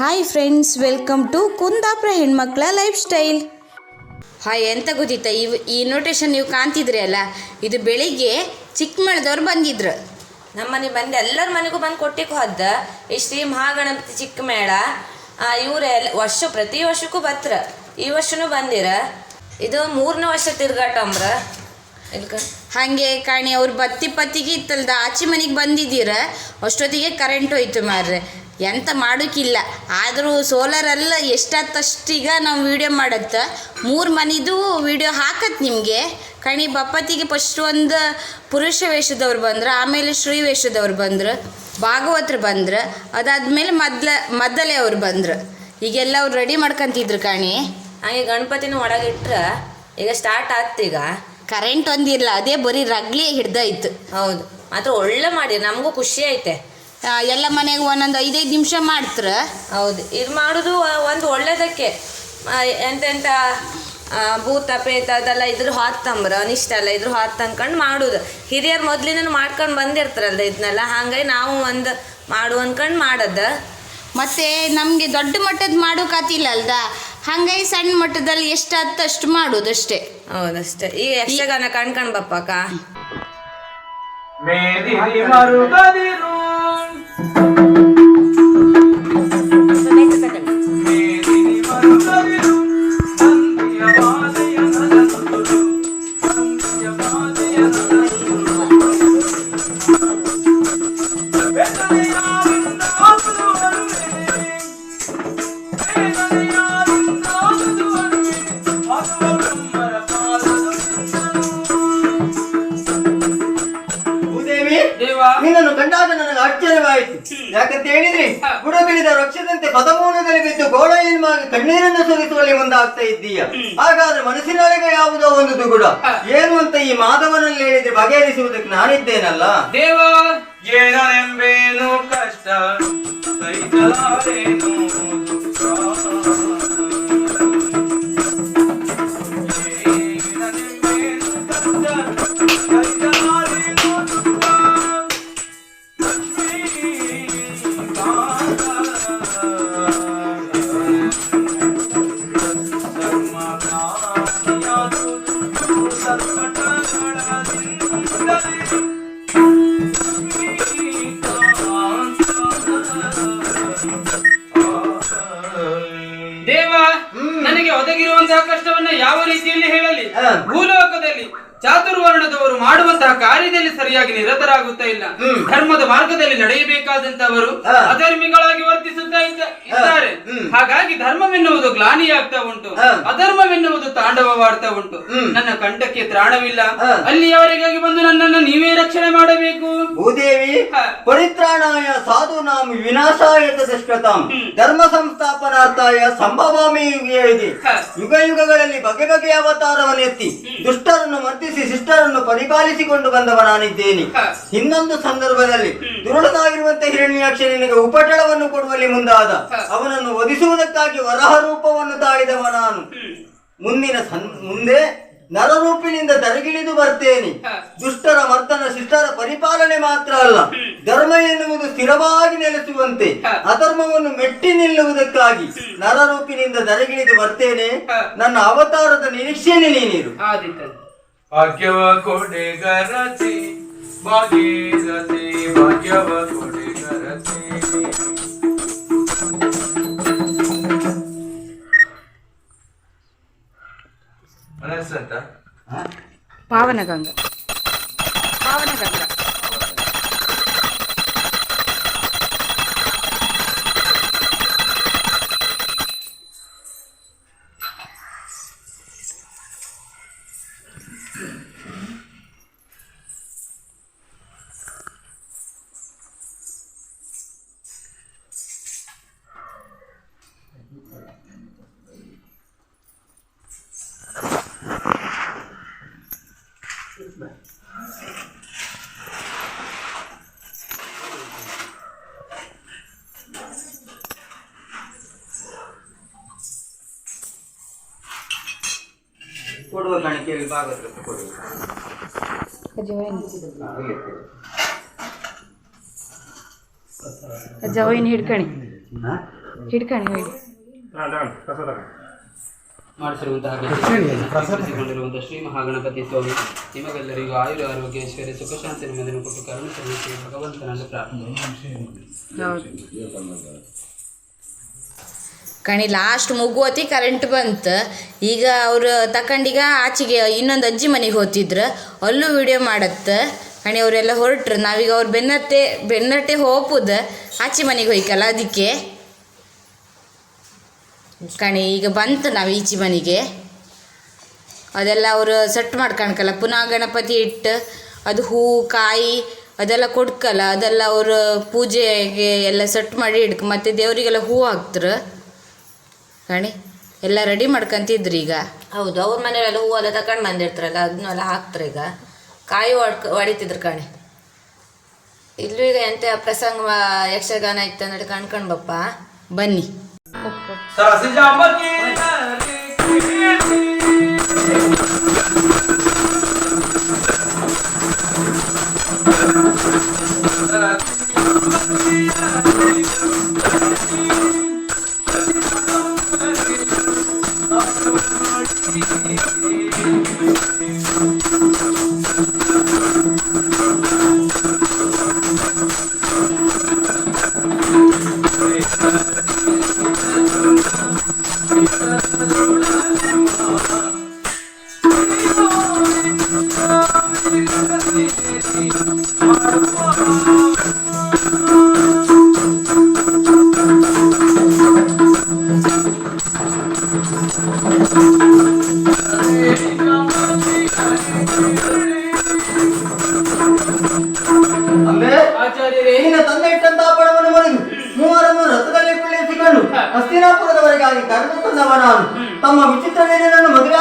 Hi friends welcome to Kundapura ಹೆಣ್ಮಕ್ಳ life style hi ಎಂತ ಗೊತ್ತಿತ್ತಾ ಇವ್ ಈ ಇನ್ವಿಟೇಷನ್ ನೀವು ಕಾಣ್ತಿದ್ರಿ ಅಲ್ಲ? ಇದು ಬೆಳಿಗ್ಗೆ ಚಿಕ್ಕಮಳದವ್ರು ಬಂದಿದ್ರು. ನಮ್ಮನೆ ಬಂದು ಎಲ್ಲರ ಮನೆಗೂ ಬಂದು ಕೊಟ್ಟಿಗೆ ಹದ್ದ. ಈ ಶ್ರೀ ಮಹಾಗಣಪತಿ ಚಿಕ್ಕ ಮೇಳ ಇವ್ರ ಎಲ್ಲ ವರ್ಷ ಪ್ರತಿ ವರ್ಷಕ್ಕೂ ಬತ್ರ ಈ ವರ್ಷನೂ ಬಂದಿರ. ಇದು ಮೂರನೇ ವರ್ಷ ತಿರ್ಗಾಟಂಬ್ರ ಇಲ್ಕ? ಹಾಗೆ ಕಾಣಿ ಅವ್ರು ಬತ್ತಿ ಪತ್ತಿಗೆ ಇತ್ತಲ್ದ. ಆಚೆ ಮನೆಗೆ ಬಂದಿದ್ದೀರ. ಅಷ್ಟೊತ್ತಿಗೆ ಕರೆಂಟ್ ಹೋಯ್ತು ಮಾರ್ರೆ. ಎಂತ ಮಾಡೋಕ್ಕಿಲ್ಲ ಆದರೂ ಸೋಲಾರೆಲ್ಲ ಎಷ್ಟಾತಷ್ಟೀಗ ನಾವು ವಿಡಿಯೋ ಮಾಡತ್ತೆ. ಮೂರು ಮನಿದು ವಿಡಿಯೋ ಹಾಕತ್ ನಿಮಗೆ. ಕಣಿ ಬಪ್ಪತ್ತಿಗೆ ಫಸ್ಟ್ ಒಂದು ಪುರುಷ ವೇಷದವ್ರು ಬಂದ್ರು ಆಮೇಲೆ ಶ್ರೀ ವೇಷದವ್ರು ಬಂದರು ಭಾಗವತರು ಬಂದ್ರು ಅದಾದಮೇಲೆ ಮದ್ಲ ಮದ್ದಲೆ ಅವ್ರು ಬಂದರು. ಈಗೆಲ್ಲ ಅವ್ರು ರೆಡಿ ಮಾಡ್ಕೊಂತಿದ್ರು ಕಾಣಿ. ಹಾಗೆ ಗಣಪತಿನ ಒಳಗಿಟ್ರೆ ಈಗ ಸ್ಟಾರ್ಟ್ ಆಗ್ತೀಗ ಕರೆಂಟ್ ಒಂದಿಲ್ಲ ಅದೇ ಬರೀ ರಗ್ಲಿ ಹಿಡ್ದಾಯ್ತು. ಹೌದು. ಮಾತ್ರ ಒಳ್ಳೆ ಮಾಡಿ ನಮಗೂ ಖುಷಿ ಐತೆ. ಎಲ್ಲ ಮನೆಗೆ ಒಂದೊಂದು ಐದೈದು ನಿಮಿಷ ಮಾಡ್ತ್ರ. ಹೌದು ಇದು ಮಾಡೋದು ಒಂದು ಒಳ್ಳೇದಕ್ಕೆ. ಎಂತೆಂಥ ಭೂತ ಪೇತ ಅದೆಲ್ಲ ಇದ್ರ ಹಾತ್ತಂಬ್ರ ಅನಿಷ್ಟ ಎಲ್ಲ ಇದ್ರ ಹಾತ್ ಅನ್ಕೊಂಡು ಮಾಡೋದು. ಹಿರಿಯರು ಮೊದ್ಲಿನ ಮಾಡ್ಕೊಂಡು ಬಂದಿರ್ತಾರಲ್ಲ ಇದನ್ನೆಲ್ಲ ಹಾಗಾಗಿ ನಾವು ಒಂದು ಮಾಡು ಅನ್ಕೊಂಡು ಮಾಡದ. ಮತ್ತೆ ನಮಗೆ ದೊಡ್ಡ ಮಟ್ಟದ ಮಾಡೋಕ್ಕಾತಿಲ್ಲ ಅಲ್ದ? ಹಂಗಾಗಿ ಸಣ್ಣ ಮಟ್ಟದಲ್ಲಿ ಎಷ್ಟಾಗ್ತೋ ಅಷ್ಟು ಮಾಡೋದಷ್ಟೇ. ಹೌದಷ್ಟೇ. ಈಗ ಯಕ್ಷಗಾನ ಕಣ್ಕಣ್ ಬಪ್ಪಕ್ಕ? ಮುಂದಾಗ್ತಾ ಇದ್ದೀಯ? ಹಾಗಾದ್ರೆ ಮನಸ್ಸಿನೊಳಗೆ ಯಾವುದೋ ಒಂದು ದುಗುಡ. ಏನು ಅಂತ ಈ ಮಾಧವನಲ್ಲಿ ಹೇಳಿದ್ರೆ ಬಗೆಹರಿಸುವುದಕ್ಕೆ ನಾನಿದ್ದೇನಲ್ಲ? ದೇವ! ಏನನೆಂಬೇನು ಕಷ್ಟ. ಸಹಿಸಲಾರೇನು ಮಾಡುವಂತಹ ಕಾರ್ಯದಲ್ಲಿ ಸರಿಯಾಗಿ ನಿರತರಾಗುತ್ತಾ ಇಲ್ಲ. ಧರ್ಮದ ಮಾರ್ಗದಲ್ಲಿ ನಡೆಯಬೇಕಾದಂತವರು. ಅಧರ್ಮಿಗಳಾಗಿ ವರ್ತಿಸುತ್ತಾ ಇದ್ದ- ಇದ್ದಾರೆ. ಹಾಗಾಗಿ ಧರ್ಮವೆನ್ನುವುದು ಗ್ಲಾನಿಯಾಗ್ತಾ ಉಂಟು. ಅಧರ್ಮವೆನ್ನುವುದು ತಾಂಡವವಾಡ್ತಾ ಉಂಟು. ನನ್ನ ಕಂಠಕ್ಕೆ ತ್ರಾಣವಿಲ್ಲ ಅಲ್ಲಿಯವರಿಗಾಗಿ ಬಂದು ನನ್ನನ್ನು ನೀವೇ ರಕ್ಷಣೆ ಮಾಡಬೇಕು ಭೂದೇವಿ. ಪರಿತ್ರಾಣಾಯ ಸಾಧು ನಾಮ ವಿನಾಶಾಯ ಧರ್ಮ ಸಂಸ್ಥಾಪನಾರ್ಥಾಯ ಸಂಭವಾಮಿ ಇದೆ. ಯುಗ ಯುಗಗಳಲ್ಲಿ ಬಗೆ ಬಗೆಯ ಅವತಾರವನ್ನು ಎತ್ತಿ ದುಷ್ಟರನ್ನು ವರ್ತಿಸಿ ಶಿಷ್ಟರನ್ನು ಪರಿಪಾಲಿಸಿಕೊಂಡು ಬಂದವ ನಾನಿದ್ದೇನೆ ಇನ್ನೊಂದು ಸಂದರ್ಭದಲ್ಲಿ ದುರುಳನಾಗಿರುವಂತ ಹಿರಣ್ಯಾಕ್ಷ ನಿನಗೆ ಉಪಟಳವನ್ನು ಕೊಡುವಲ್ಲಿ ಮುಂದಾದ. ಅವನನ್ನು ವಧಿಸುವುದಕ್ಕಾಗಿ ವರಹ ರೂಪವನ್ನು ತಾಳಿದವ ನಾನು. ಮುಂದಿನ ಮುಂದೆ ನರರೂಪಿನಿಂದ ದರಗಿಳಿದು ಬರ್ತೇನೆ. ದುಷ್ಟರ ಮರ್ತನ ಶಿಷ್ಟರ ಪರಿಪಾಲನೆ ಮಾತ್ರ ಅಲ್ಲ. ಧರ್ಮ ಎನ್ನುವುದು ಸ್ಥಿರವಾಗಿ ನೆಲೆಸುವಂತೆ ಅಧರ್ಮವನ್ನು ಮೆಟ್ಟಿ ನಿಲ್ಲುವುದಕ್ಕಾಗಿ ನರರೂಪಿನಿಂದ ದರಗಿಳಿದು ಬರ್ತೇನೆ. ನನ್ನ ಅವತಾರದ ನಿರೀಕ್ಷೆನೆ ನೀನಿರು. ಭಾಗ್ಯವ ಕೊಡೆಗರತಿ ಭಾಗೀರಥಿ ಭಾಗ್ಯವ ಕೊಡೆಗರತಿ ಮನಸ್ಸಂತ ಪಾವನಗಂಗ ಪಾವನಗಂಗ ಕೊಡುವ ವಿಭಾಗ ಜವೈನ್ ಹಿಡ್ಕಣಿ. ಹಿಡ್ಕಣಿ ಹೇಳಿ ಮಾಡಿಸಿರುವಂತಹ ಶ್ರೀ ಮಹಾಗಣಪತಿ ಸ್ವಾಮಿ ನಿಮಗೆಲ್ಲರಿಗೂ ಆಯುರ ಆರೋಗ್ಯ ಐಶ್ವರ್ಯ ಸುಖ ಶಾಂತಿ ನೆಮ್ಮದಿಯನ್ನು ಕೊಟ್ಟು ಕರುಣಿಸಲು ಸಲ್ಲಿಸಿ ಭಗವಂತನಲ್ಲಿ ಪ್ರಾರ್ಥನೆ ಕಣಿ ಲಾಸ್ಟ್ ಮುಗುವತಿ ಕರೆಂಟ್ ಬಂತು. ಈಗ ಅವರು ತಕಂಡೀಗ ಆಚೆಗೆ ಇನ್ನೊಂದು ಅಜ್ಜಿ ಮನೆಗೆ ಹೋಗ್ತಿದ್ರು ಅಲ್ಲೂ ವಿಡಿಯೋ ಮಾಡತ್ತೆ. ಕಣಿ, ಅವರೆಲ್ಲ ಹೊರಟ್ರು. ನಾವೀಗ ಅವ್ರು ಬೆನ್ನತ್ತೆ, ಬೆನ್ನಟ್ಟೆ ಹೋಗ್ಬೋದ ಆಚೆ ಮನೆಗೆ ಹೋಯ್ಕಲ್ಲ ಅದಕ್ಕೆ. ಕಣಿ, ಈಗ ಬಂತು ನಾವು ಈಚೆ ಮನೆಗೆ. ಅದೆಲ್ಲ ಅವರು ಸೆಟ್ ಮಾಡ್ಕಣ್ಕಲ್ಲ. ಪುನಃ ಗಣಪತಿ ಇಟ್ಟು, ಅದು ಹೂ, ಕಾಯಿ, ಅದೆಲ್ಲ ಕೊಡ್ಕಲ್ಲ ಅದೆಲ್ಲ ಅವರು ಪೂಜೆಗೆ ಎಲ್ಲ ಸೆಟ್ ಮಾಡಿ ಇಡ್ಕ ಮತ್ತು ದೇವರಿಗೆಲ್ಲ ಹೂ ಹಾಕ್ತಾರೆ. ಕಣಿ ಎಲ್ಲ ರೆಡಿ ಮಾಡ್ಕೊಂತಿದ್ರಿ ಈಗ? ಹೌದು ಅವ್ರ ಮನೆಯಲ್ಲೆಲ್ಲ ಹೂವೆಲ್ಲ ತಗೊಂಡು ಬಂದಿರ್ತಾರಲ್ಲ ಅದನ್ನೆಲ್ಲ ಹಾಕ್ತಾರೆ ಈಗ. ಕಾಯಿ ಹೊಡ್ಕ ಹೊಡಿತಿದ್ರು ಕಣೆ. ಇಲ್ಲೂ ಈಗ ಎಂತ ಪ್ರಸಂಗ ಯಕ್ಷಗಾನ ಇತ್ತು ಅಂದ್ರೆ ಕಣ್ಕೊಂಡು ಬಪ್ಪ ಬನ್ನಿ. Thank ಅಂಬೆ ತಂದವ ನಾನು ತಮ್ಮ ವಿಚಿತ್ರ ವೀರ್ಯನನ್ನು ಮದುವೆ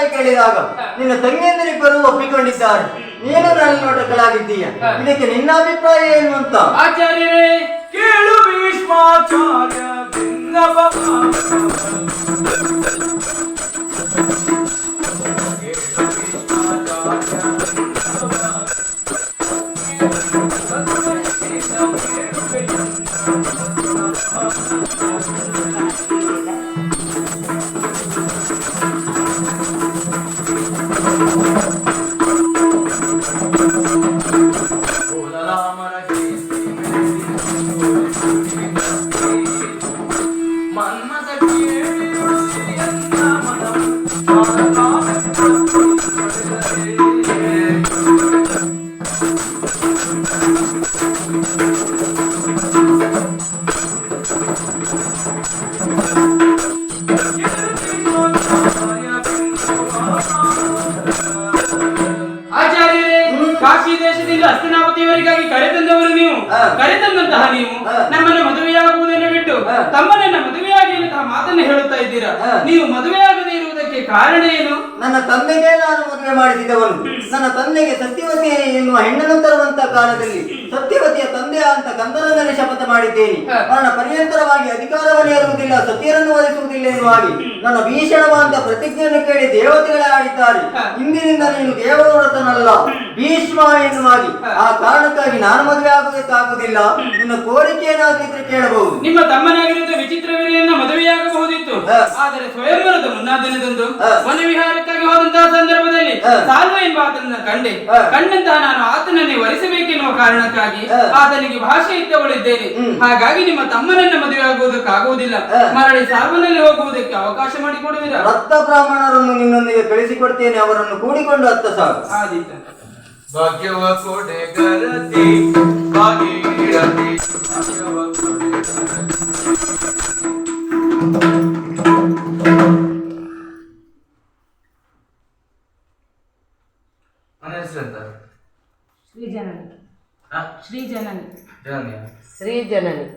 ಅಭಿಪ್ರಾಯ ಕೇಳಿದಾಗ ನಿನ್ನ ತಂಗಿಯಂದಿರಿಬ್ಬರು ಒಪ್ಪಿಕೊಂಡಿದ್ದಾರೆ. ನೀನು ನನ್ನ ನೋಟಗಳಾಗಿದ್ದೀಯ ಇದಕ್ಕೆ ನಿನ್ನ ಅಭಿಪ್ರಾಯ ಏನು ಅಂತ? ಆಚಾರ್ಯರೇ ಕೇಳು ಭೀಷ್ಮಾಚಾರ್ಯ ಇರುವುದಕ್ಕೆ ಕಾರಣ ಏನು? ನನ್ನ ತಂದೆಗೆ ನಾನು ಮದುವೆ ಮಾಡಿಸಿದವನು. ನನ್ನ ತಂದೆಗೆ ಸತ್ಯವತಿ ಎನ್ನುವ ಹೆಣ್ಣನ್ನು ತರುವಂತ ಕಾಲದಲ್ಲಿ ಸತ್ಯವತಿಯ ತಂದೆಯ ಅಂತ ಕಂದರನಲ್ಲಿ ಶಪಥ ಮಾಡಿದ್ದೇನೆ. ನನ್ನ ಮರಣ ಪರ್ಯಂತರವಾಗಿ ಅಧಿಕಾರವನ್ನು ಇರುವುದಿಲ್ಲ ಸತ್ಯರನ್ನು ವಹಿಸುವುದಿಲ್ಲ ಎನ್ನುವಾಗಿ ನನ್ನ ಭೀಷಣವಾದ ಪ್ರತಿಜ್ಞೆಯನ್ನು ಕೇಳಿ ದೇವತೆಗಳೇ ಆಡಿದ್ದಾರೆ. ಇಂದಿನಿಂದ ನೀನು ದೇವವ್ರತನಲ್ಲ ಭೀಷ್ಮ ಎನ್ನುವಾಗಿ ಆ ಕಾರಣಕ್ಕಾಗಿ ನಾನು ಮದುವೆ ಆಗುವುದಕ್ಕಾಗುವುದಿಲ್ಲ. ನಿನ್ನ ಕೋರಿಕೆ ಏನಾಗಿದ್ರೆ ಕೇಳಬಹುದು. ನಿಮ್ಮ ತಮ್ಮನಾಗಿರುವ ವಿಚಿತ್ರ. ಆದರೆ ಸ್ವಯಂವರದ ಮುನ್ನಾ ದಿನದಂದು ಹಾ. ವನ ವಿಹಾರಕ್ಕಾಗಿ ಹೋದಂತಹ ಸಂದರ್ಭದಲ್ಲಿ. ಸಾಲ್ವ ಎಂಬ ಆತನನ್ನ ಕಂಡೆ. ಕಂಡಂತಹ ನಾನು ಆತನನ್ನೇ ವರಿಸಬೇಕೆನ್ನುವ ಕಾರಣಕ್ಕಾಗಿ. ಆತನಿಗೆ ಭಾಷೆ ಇದ್ದವಳಿದ್ದೇನೆ ಹ್ಮ್. ಹಾಗಾಗಿ ನಿಮ್ಮ ತಮ್ಮನನ್ನ ಮದುವೆ ಆಗುವುದಕ್ಕಾಗುವುದಿಲ್ಲ. ಮರಳಿ ಸಾಲ್ವನಲ್ಲಿ ಹೋಗುವುದಕ್ಕೆ ಅವಕಾಶ ಮಾಡಿಕೊಡುವಿರಾ ರಕ್ತ ಬ್ರಾಹ್ಮಣರನ್ನು ನಿನ್ನೊಂದಿಗೆ ಕಳಿಸಿಕೊಡ್ತೇನೆ ಅವರನ್ನು ಕೂಡಿಕೊಂಡು ಹತ್ತ ಸಾಕು ಭಾಗ್ಯವ ಕೊಡೆ ಗರತಿ ಭಾಗೀರಥಿ శ్రీజనని.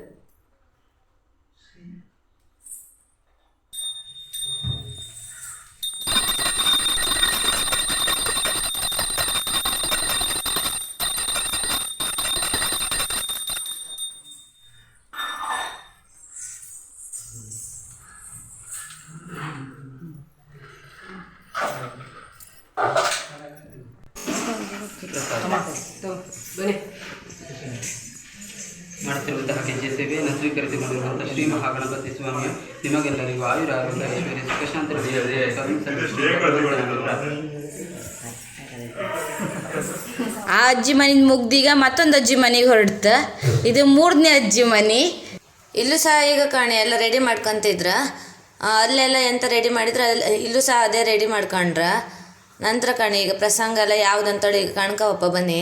ಸ್ವೀಕರಿಸಿಕೊಂಡಿರುವಂತಹ ಶ್ರೀ ಮಹಾಗಣಪತಿ ಸ್ವಾಮಿಯು ನಿಮಗೆಲ್ಲರಿಗೂ ಆಯುರ ಆರೋಗ್ಯ ಐಶ್ವರ್ಯ. ಆ ಅಜ್ಜಿ ಮನಿ ಮುಗ್ದೀಗ ಮತ್ತೊಂದು ಅಜ್ಜಿ ಮನೆಗೆ ಹೊರಡ್ತ. ಇದು ಮೂರನೇ ಅಜ್ಜಿ ಮನೆ. ಇಲ್ಲೂ ಸಹ ಈಗ ಕಾಣೆ ಎಲ್ಲ ರೆಡಿ ಮಾಡ್ಕೊಂತಿದ್ರ. ಅಲ್ಲೆಲ್ಲ ಎಂತ ರೆಡಿ ಮಾಡಿದ್ರೆ ಅಲ್ಲಿ ಇಲ್ಲೂ ಸಹ ಅದೇ ರೆಡಿ ಮಾಡ್ಕೊಂಡ್ರ. ನಂತರ ಕಾಣಿ ಈಗ ಪ್ರಸಂಗ ಎಲ್ಲ ಯಾವ್ದಂತೇಳಿ ಈಗ ಕಣ್ಕವಪ್ಪ ಬನ್ನಿ.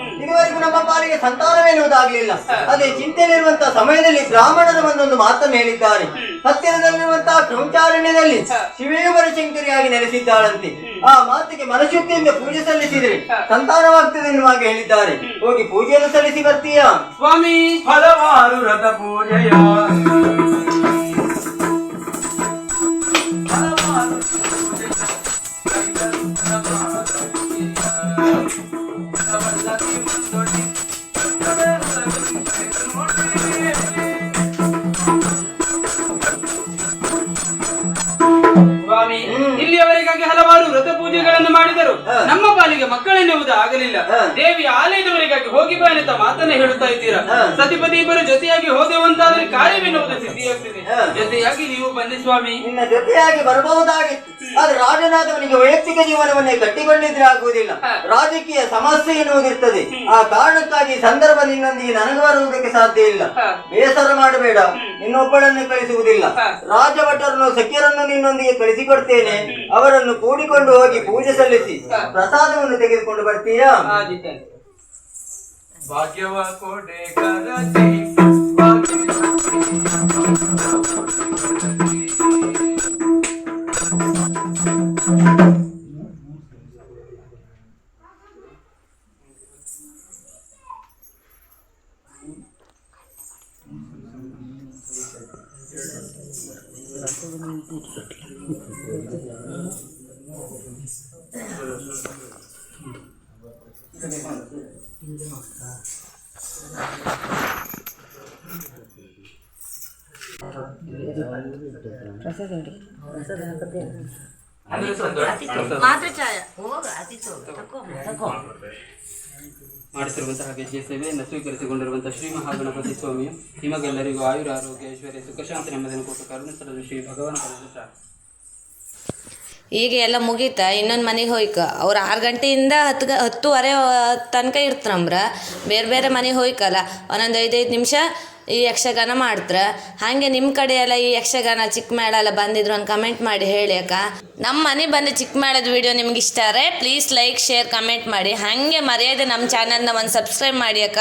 ನಮ್ಮ ಪಾಲಿಗೆ ಸಂತಾನವೇನುವುದಾಗಲಿಲ್ಲ ಅದೇ ಚಿಂತೆಯಲ್ಲಿರುವಂತಹ ಸಮಯದಲ್ಲಿ ಬ್ರಾಹ್ಮಣರು ಒಂದೊಂದು ಮಾತನ್ನು ಹೇಳಿದ್ದಾರೆ. ಹತ್ತಿರದಲ್ಲಿರುವಂತಹ ಕೃಂಚಾರಣ್ಯದಲ್ಲಿ ಶಿವೇವರ ಶಂಕರಿಯಾಗಿ ನೆಲೆಸಿದ್ದಾಳಂತೆ. ಆ ಮಾತಿಗೆ ಮನಶುದ್ಧಿಯಿಂದ ಪೂಜೆ ಸಲ್ಲಿಸಿದರೆ ಸಂತಾನವಾಗ್ತದೆ ಎನ್ನುವಾಗ ಹೇಳಿದ್ದಾರೆ. ಹೋಗಿ ಪೂಜೆಯನ್ನು ಸಲ್ಲಿಸಿ ಬರ್ತೀಯಾ? ಸ್ವಾಮಿ ಹಲವಾರು ರಥ ಪೂಜೆಯ ಮಕ್ಕಳೆನ್ನುವುದು ಆಗಲಿಲ್ಲ ದೇವಿ ಆಲಯದವರಿಗಾಗಿ ಹೋಗಿ ಬಾ ಅಂತ ಮಾತನ್ನ ಹೇಳುತ್ತಾ ಇದ್ದೀರಾ. ಸತಿಪತಿ ಇಬ್ಬರು ಜೊತೆಯಾಗಿ ಹೋದೆವಂತಾದ್ರೆ ಕಾರ್ಯವೆನ್ನುವುದು ಸಿದ್ಧಿಯಾಗ್ತಿದೆ. ಜೊತೆಯಾಗಿ ನೀವು ಬನ್ನಿ ಸ್ವಾಮಿ. ನಿನ್ನ ಜೊತೆಯಾಗಿ ಬರಬಹುದಾಗಿತ್ತು. ಆದ್ರೆ ರಾಜನಾದವನಿಗೆ ವೈಯಕ್ತಿಕ ಜೀವನವನ್ನೇ ಕಟ್ಟಿಕೊಂಡಿದ್ರೆ ಆಗುವುದಿಲ್ಲ. ರಾಜಕೀಯ ಸಮಸ್ಯೆ ಎನ್ನುವುದಿರ್ತದೆ. ಆ ಕಾರಣಕ್ಕಾಗಿ ಸಂದರ್ಭ ನಿನ್ನೊಂದಿಗೆ ನನಗೆ ಬರುವುದಕ್ಕೆ ಸಾಧ್ಯ ಇಲ್ಲ. ಬೇಸರ ಮಾಡಬೇಡ. ನಿನ್ನೊಬ್ಬಳನ್ನು ಕಳಿಸುವುದಿಲ್ಲ. ರಾಜಭಟರನ್ನು ಸಖ್ಯರನ್ನು ನಿನ್ನೊಂದಿಗೆ ಕಳಿಸಿಕೊಡ್ತೇನೆ. ಅವರನ್ನು ಕೂಡಿಕೊಂಡು ಹೋಗಿ ಪೂಜೆ ಸಲ್ಲಿಸಿ. ಪ್ರಸಾದವನ್ನು ತೆಗೆದುಕೊಂಡು ಬರ್ತೀಯಾ? ಭಾಗ್ಯವ ಅಂದ್ರೆ ಸಂತೋಷ. ಮಾಡಿಸಿರುವಂತಹ ಹೆಜ್ಜೆ ಸೇವೆಯನ್ನು ಸ್ವೀಕರಿಸಿಕೊಂಡಿರುವಂತಹ ಶ್ರೀ ಮಹಾಗಣಪತಿ ಸ್ವಾಮಿಯು ನಿಮಗೆಲ್ಲರಿಗೂ ಆಯುರ ಆರೋಗ್ಯ ಐಶ್ವರ್ಯ ಸುಖ ಶಾಂತಿ ನೆಮ್ಮದಿಯನ್ನು ಕೊಟ್ಟು ಕರುಣಿಸಲು ಶ್ರೀ ಪ್ರಾರ್ಥನೆ. ಈಗ ಎಲ್ಲ ಮುಗೀತ ಇನ್ನೊಂದು ಮನೆಗೆ ಹೋಯ್ಕ. ಅವ್ರು ಆರು ಗಂಟೆಯಿಂದ ಹತ್ತು ಗ ಹತ್ತುವರೆ ತನಕ ಇರ್ತಾರಂಬ್ರ ಬೇರೆ ಬೇರೆ ಮನೆಗೆ ಹೋಯ್ಕಲ್ಲ. ಒಂದೊಂದು ಐದೈದು ನಿಮಿಷ ಈ ಯಕ್ಷಗಾನ ಮಾಡ್ತಾರ. ಹಾಗೆ ನಿಮ್ಮ ಕಡೆ ಎಲ್ಲ ಈ ಯಕ್ಷಗಾನ ಚಿಕ್ಕ ಮೇಳ ಎಲ್ಲ ಬಂದಿದ್ರು ಒಂದು ಕಮೆಂಟ್ ಮಾಡಿ ಹೇಳಿ ಅಕ್ಕ. ನಮ್ಮ ಮನೆ ಬಂದು ಚಿಕ್ಕ ಮೇಳದ ವಿಡಿಯೋ ನಿಮ್ಗೆ ಇಷ್ಟ ಆದರೆ ಪ್ಲೀಸ್ ಲೈಕ್ ಶೇರ್ ಕಮೆಂಟ್ ಮಾಡಿ. ಹಾಗೆ ಮರ್ಯಾದೆ ನಮ್ಮ ಚಾನಲ್ನ ಒಂದು ಸಬ್ಸ್ಕ್ರೈಬ್ ಮಾಡಿ ಅಕ್ಕ.